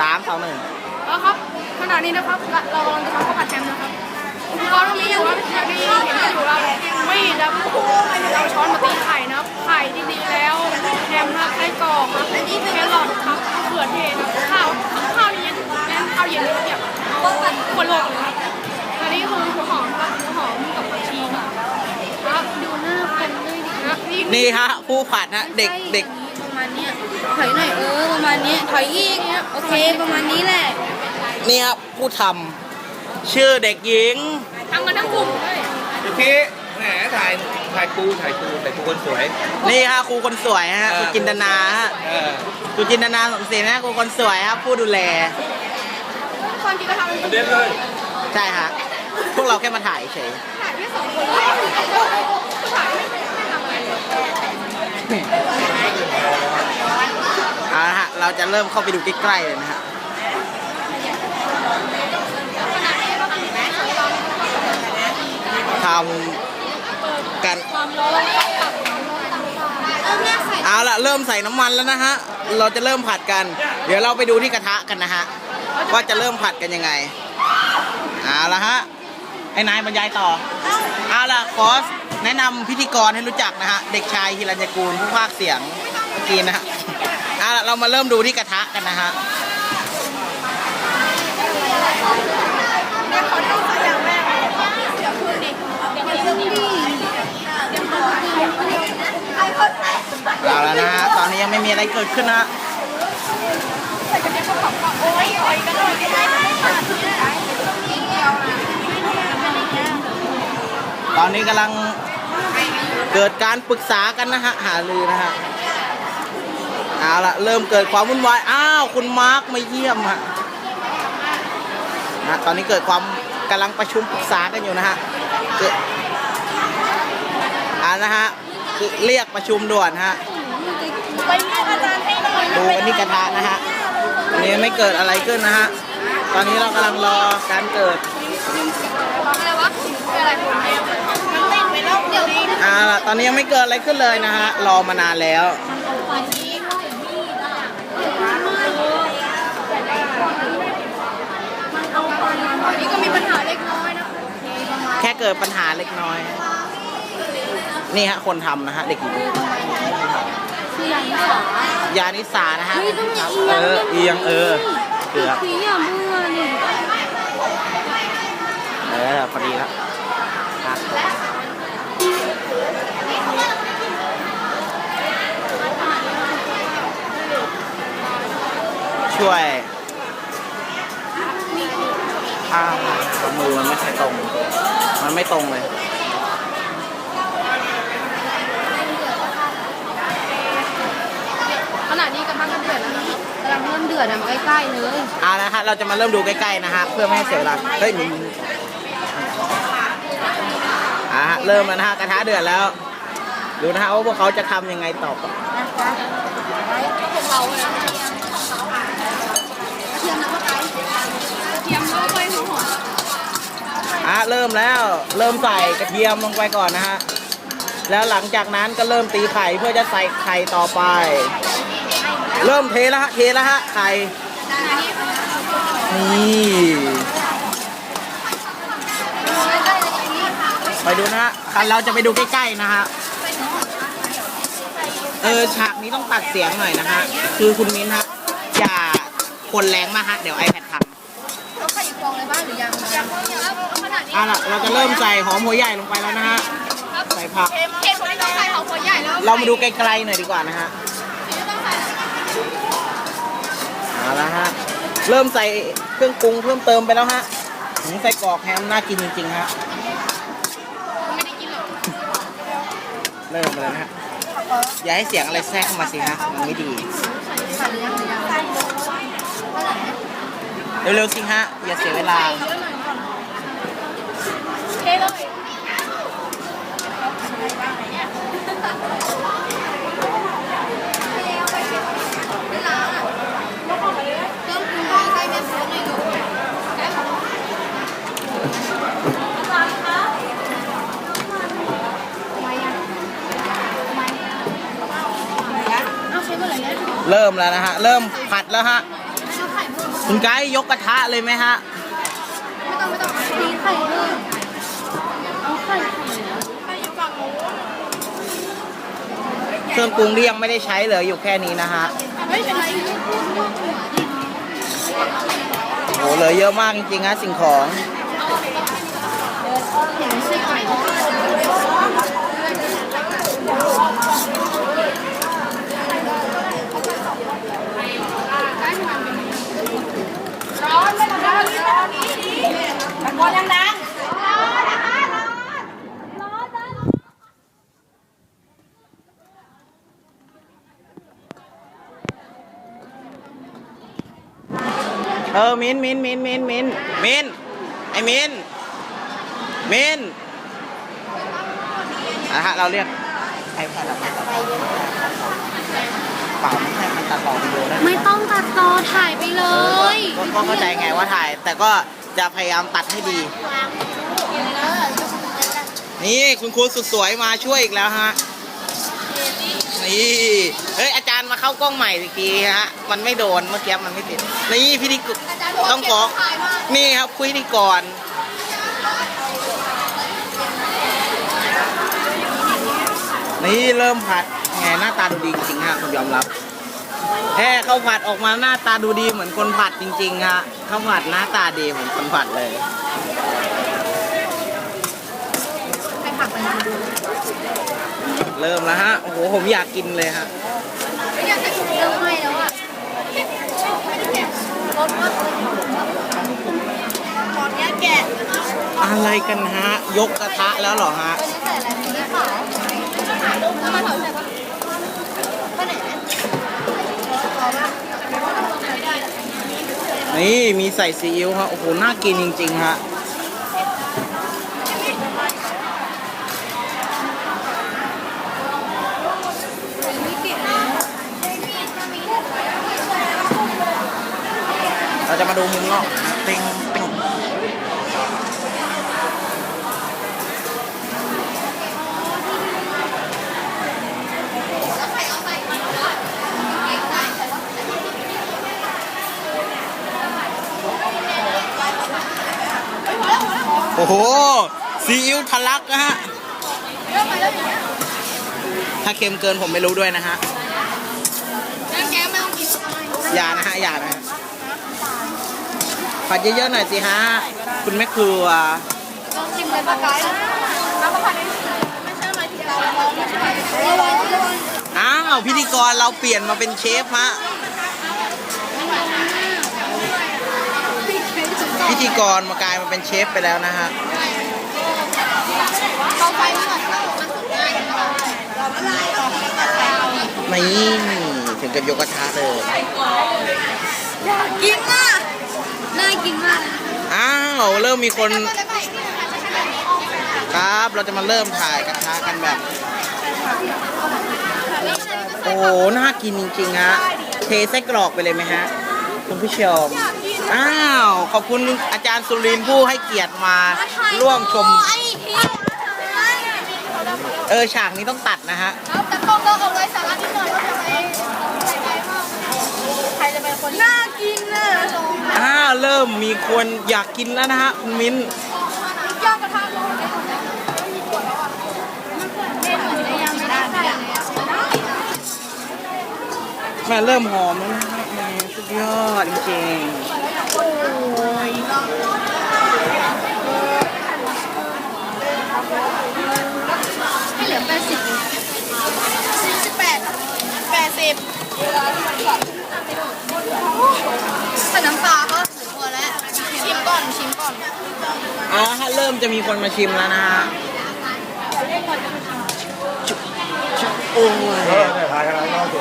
สามสองหนึ่งแล้วครับขณะนี้นะครับเราเรากำลังจะทำข้าวผัดแฮมนะครับอุปกรณ์ตรงนี้อยู่ครับอย่างที่เห็นกันอยู่เรามีดนะครับเราช้อนมาตีไข่นะครับไข่ที่ดีแล้วแฮมครับไส้กรอกครับแครอทครับมะเขือเทศครับข้าวข้าวนี้เน้นข้าวเย็นเลยครับแบบคนโลกเลยครับอันนี้คือหัวหอมครับหัวหอมกับผักชีครับครับดูหน้าคนด้วยดิครับนี่นี่ฮะผู้ผัดฮะเด็กเด็ก ประมาณเนี้ยถอยหน่อยเออประมาณเนี้ยถอยอีกโอเคประมาณนี้แหละนี่ครับผู้ทำชื่อเด็กหญิงทำกันทั้งกลุ่มเลยพี่แหมถ่ายถ่ายปูถ่ายปูถ่ายปูคนสวย นี่ฮะครูคนสวยฮะเอคอรูจินตนาฮะเออครูจินตนาสมศรีนะครูคนสวยครับผู้ดูแลความจริงก็ทำเป็นกลุ่มเด่นเลยใช่ฮะพวกเราแค่มาถ่ายเฉยถ่ายแค่สองคนเลยถ่ายไม่ไม่ทำอะไรเลย เราจะเริ่มเข้าไปดูใกล้ๆเลยนะฮะทำกันอ้างๆเอาละเริ่มใส่น้ำมันแล้วนะฮะ เราจะเริ่มผัดกัน เดี๋ยวเราไปดูที่กระทะกันนะฮะ ว่าจะเริ่มผัดกันยังไง เอาละฮะไอ้นายบรรยายต่อ เอาละขอแนะนำพิธีกรให้รู้จักนะฮะ เด็กชายฮิรัญญกูลผู้พากย์เสียงเมื่อกี้นะฮะ เอาเรามาเริ่มดูที่กระทะกันนะฮะเอาแล้วนะฮะตอนนี้ยังไม่มีอะไรเกิดขึ้นนะฮะตอนนี้กำลังเกิดการปรึกษากันนะฮะ หารือนะฮะ เอาละเริ่มเกิดความวุ่นวาย อ้าว คุณมาร์คมาเยี่ยมฮะนะตอนนี้เกิดความกำลังประชุมปรึกษากันอยู่นะฮะเกิดอ่านะฮะเรียกประชุมด่วนฮะไปเรียกอาจารย์ให้หน่อยดูอันนี้กระทะนะฮะอันนี้ไม่เกิดอะไรขึ้นนะฮะ ตอนนี้เรากำลังรอการเกิดอ่าตอนนี้ยังไม่เกิดอะไรขึ้นเลยนะฮะ รอมานานแล้ว นี่ก็มีปัญหาเล็กน้อยนะ แค่ เกิดปัญหาเล็กน้อย นี่ฮะคนทำนะฮะเด็กหญิงคืออย่างนี้เหรอยานิสานะฮะเฮ้ยต้องมีครับเอียงเออเอียงเออเกือบสีอะเมื่อนี่เออพอดีแล้วครับช่วยอ้าวมือมันไม่ค่อยตรง มันไม่ตรงเลยขณะนี้กำลังกันเดือดแล้วนะกำลังเริ่มเดือดอะมาใกล้ๆเลยเอาละฮะเราจะมาเริ่มดูใกล้ๆนะฮะเพื่อไม่ให้เสียเวลาเฮ้ยมึงอ่าฮะเริ่มแล้วนะฮะกระทะเดือดแล้ว ดูนะฮะว่าพวกเขาจะทำยังไงต่อไปพวกเราเลยนะเทียมนะพ่อไก่ เทียมแล้วไปหัวหอม อ่ะเริ่มแล้วเริ่มใส่กระเทียมลงไปก่อนนะฮะแล้วหลังจากนั้นก็เริ่มตีไข่เพื่อจะใส่ไข่ต่อไป เริ่มเทแล้วฮะเทแล้วฮะไข่นี่ไปดูนะฮะคันเราจะไปดูใกล้ๆนะฮะเออฉากนี้ต้องตัดเสียงหน่อยนะฮะคือคุณมิ้นฮะอย่าคนแรงมากฮะเดี๋ยว iPad พัง บ้างหรือยังยังยังแล้วขนาดนี้อะล่ะเราจะเริ่มใส่หอมหัวใหญ่ลงไปแล้วนะฮะ ใส่ผัก เค็มเค็มไม่ต้องใส่ของหัวใหญ่แล้วเรามาดูไกลๆหน่อยดีกว่านะฮะไม่ต้องใส่เอาละฮะ เริ่มใส่เครื่องปรุงเพิ่มเติมไปแล้วฮะหืมใส่กรอกแฮมน่ากินจริงๆฮะ ไม่ได้กินหรอกเริ่มเลยนะฮะ อย่าให้เสียงอะไรแทรกเข้ามาสิฮะ มันไม่ดี ใส่หรือยังหรือยัง เร็วๆสิฮะ อย่าเสียเวลา เทเลยเรื่องปรุงก็ใส่แม่โฟนหน่อยลูกเอาใช้เมื่อไหร่เนี่ยเริ่มแล้วนะฮะ เริ่มผัดแล้วฮะ คุณไกด์ยกกระทะเลยไหมฮะ ไม่ต้องไม่ต้องมีไข่ด้วยเอาไข่ไข่ไข่อยู่ฝั่งนู้นเครื่องปรุงที่ยังไม่ได้ใช้เหลืออยู่แค่นี้นะฮะไม่เป็นไรโหเหลือเยอะมากจริงๆนะสิ่งของไส้ไก่ ร้อนไม่ร้อนร้อนนี้ดีตะ โกนดังเออมินมินมินมินมินมินไอ้มินมินนะฮะเราเรียกไอ้แพดมาเปล่าไม่ใช่มันตัดต่อวิดีโอได้ไม่ต้องตัดต่อถ่ายไปเลเออยก็ก็เข้าใจไงว่าถ่าย แต่ก็ จะพยายามตัดให้ดี นี่คุณครูสุดสวยมาช่วยอีกแล้วฮะ นี่ เฮ้ยอาจารย์มาเข้ากล้องใหม่เมื่อกี้ฮะ มันไม่โดนเมื่อกี้มันไม่ติด นี่พิธีกรต้องขอนี่ครับคุยพิธีกรนี่เริ่มผัดแหมหน้าตาดูดีจริงฮะผมยอมรับ แค่ข้าวผัดออกมาหน้าตาดูดีเหมือนคนผัดจริงๆฮะข้าวผัดหน้าตาดีเหมือนคนผัดเลยเริ่มแล้วฮะโอ้โหผมอยากกินเลยฮะอยากจะถูกเริ่มให้แล้วอะตอนนี้แกะอะไรกันฮะ ยกกระทะแล้วเหรอฮะ นี่มีใส่ซีอิ๊วฮะโอ้โห น่ากินจริง ๆ ฮะ เราจะมาดูมุมนอกนะติง อ้โหซีอิ๊วทะลักนะฮะ ถ้าเค็มเกินผมไม่รู้ด้วยนะฮะแล้วแกไม่ต้องกินอย่านะฮะ อย่านะฮะผัดเยอะๆหน่อยสิฮะ คุณแม่ครัวลองชิมเลยปะไก่น้ำมะพร้าวไม่ใช่หมายถึงเราเราไม่ใช่หมายถึงเราเราอ้าวพิธีกรเราเปลี่ยนมาเป็นเชฟฮะ พิธี กรมากลายมาเป็นเชฟไปแล้วนะฮะไม่ก่อนเรามันสุดง่ายเราไม่ไล่เราไม่ตัดเรานี่ถึงกับยกกระทะเลยอยากกินอะน่ากินมากอ้าวเริ่มมีคน ครับเราจะมาเริ่มถ่ายกระทะกันแบบ โอ้โหน่ากินจริงๆฮะเทไส้กรอกไปเลยไหมฮะคุณผู้ชม อ้าว ขอบคุณอาจารย์สุรินทร์ผู้ให้เกียรติมาร่วมชมไอ้พี่เออฉากนี้ต้องตัดนะฮะเอาแต่กล้องเราเอาไว้สาระนิดหน่อยว่าจะไปใส่ใจมากใครจะเป็นคนน่ากินน่ะอ้าว เริ่มมีคนอยากกินแล้วนะฮะคุณมิ้นย่างกระทะร้อนได้หมดแล้วเด่นเหมือนจะยังไม่ได้ใส่เลยอะแม่เริ่มหอมแล้วนะฮะแม่สุดยอดจริงให้เหลือแปดสิบ สี่สิบแปดแปดสิบ ใส่น้ำปลาก็ถือพอแล้ว ชิมก่ อนชิมก่อนๆเอาละฮะเริ่มจะมีคนมาชิมแล้วนะฮะโอ้ย